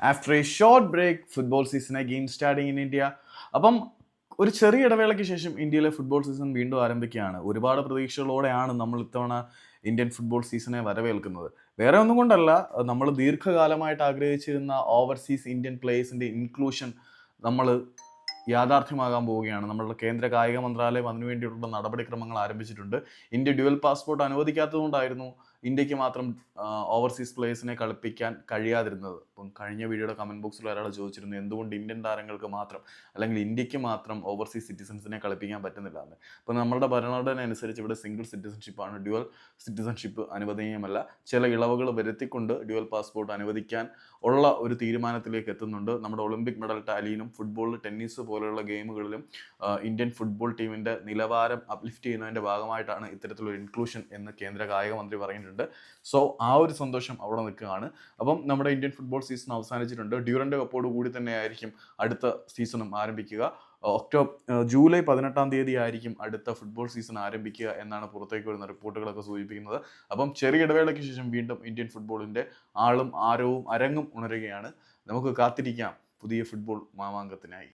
After a short break football season again starting in India അപ്പം ഒരു ചെറിയ ഇടവേളയ്ക്ക് ശേഷം ഇന്ത്യയിലെ ഫുട്ബോൾ സീസൺ വീണ്ടും ആരംഭിക്കുകയാണ്. ഒരുപാട് പ്രതീക്ഷകളോടെയാണ് നമ്മൾ ഇത്തവണ ഇന്ത്യൻ ഫുട്ബോൾ സീസണെ വരവേൽക്കുന്നത്. വേറെ ഒന്നും കൊണ്ടല്ല നമ്മൾ ദീർഘകാലമായിട്ട് ആഗ്രഹിച്ചിരുന്ന ഓവർസീസ് ഇന്ത്യൻ പ്ലേയേഴ്സിന്റെ ഇൻക്ലൂഷൻ നമ്മൾ യാഥാർത്ഥ്യമാകാൻ പോവുകയാണ്. നമ്മളുടെ കേന്ദ്ര കായിക മന്ത്രാലയം അതിനുവേണ്ടിയിട്ടുള്ള നടപടിക്രമങ്ങൾ ആരംഭിച്ചിട്ടുണ്ട്. ഇന്ത്യ ഡ്യുവൽ പാസ്പോർട്ട് അനുവദിക്കാത്തതുകൊണ്ടായിരുന്നു ഇന്ത്യയ്ക്ക് മാത്രം ഓവർസീസ് പ്ലേയേഴ്സിനെ കളിപ്പിക്കാൻ കഴിയാതിരുന്നത്. ഇപ്പം കഴിഞ്ഞ വീഡിയോയുടെ കമന്റ് ബോക്സിൽ ഒരാൾ ചോദിച്ചിരുന്നു എന്തുകൊണ്ട് ഇന്ത്യൻ താരങ്ങൾക്ക് മാത്രം അല്ലെങ്കിൽ ഇന്ത്യയ്ക്ക് മാത്രം ഓവർസീസ് സിറ്റിസൺസിനെ കളിപ്പിക്കാൻ പറ്റുന്നില്ല? എന്ന്. അപ്പോൾ നമ്മുടെ ഭരണഘടന അനുസരിച്ച് ഇവിടെ സിംഗിൾ സിറ്റിസൺഷിപ്പാണ് ഡ്യുവൽ സിറ്റിസൺഷിപ്പ് അനുവദനീയമല്ല. ചില ഇളവുകൾ വരുത്തിക്കൊണ്ട് ഡ്യുവൽ പാസ്പോർട്ട് അനുവദിക്കാൻ ഉള്ള ഒരു തീരുമാനത്തിലേക്ക് എത്തുന്നുണ്ട്. നമ്മുടെ ഒളിമ്പിക് മെഡൽ ടാലിയിലും ഫുട്ബോൾ ടെന്നീസ് പോലെയുള്ള ഗെയിമുകളിലും ഇന്ത്യൻ ഫുട്ബോൾ ടീമിന്റെ നിലവാരം അപ്ലിഫ്റ്റ് ചെയ്യുന്നതിന്റെ ഭാഗമായിട്ടാണ് ഇത്തരത്തിലൊരു ഇൻക്ലൂഷൻ എന്ന് കേന്ദ്ര കായിക മന്ത്രി പറഞ്ഞിട്ടുണ്ട് സോ ആ ഒരു സന്തോഷം അവിടെ നിൽക്കുകയാണ്. അപ്പം നമ്മുടെ ഇന്ത്യൻ ഫുട്ബോൾ സീസൺ അവസാനിച്ചിട്ടുണ്ട്. ഡ്യൂറന്റെ കപ്പോട് കൂടി തന്നെ ആയിരിക്കും അടുത്ത സീസണും ആരംഭിക്കുക. ഒക്ടോബർ ജൂലൈ പതിനെട്ടാം തീയതി ആയിരിക്കും അടുത്ത ഫുട്ബോൾ സീസൺ ആരംഭിക്കുക എന്നാണ് പുറത്തേക്ക് വരുന്ന റിപ്പോർട്ടുകളൊക്കെ സൂചിപ്പിക്കുന്നത്. അപ്പം ചെറിയ ഇടവേളയ്ക്ക് ശേഷം വീണ്ടും ഇന്ത്യൻ ഫുട്ബോളിന്റെ ആളും ആരവും അരങ്ങും ഉണരുകയാണ്. നമുക്ക് കാത്തിരിക്കാം. പുതിയ ഫുട്ബോൾ മാമാങ്കത്തിനായി.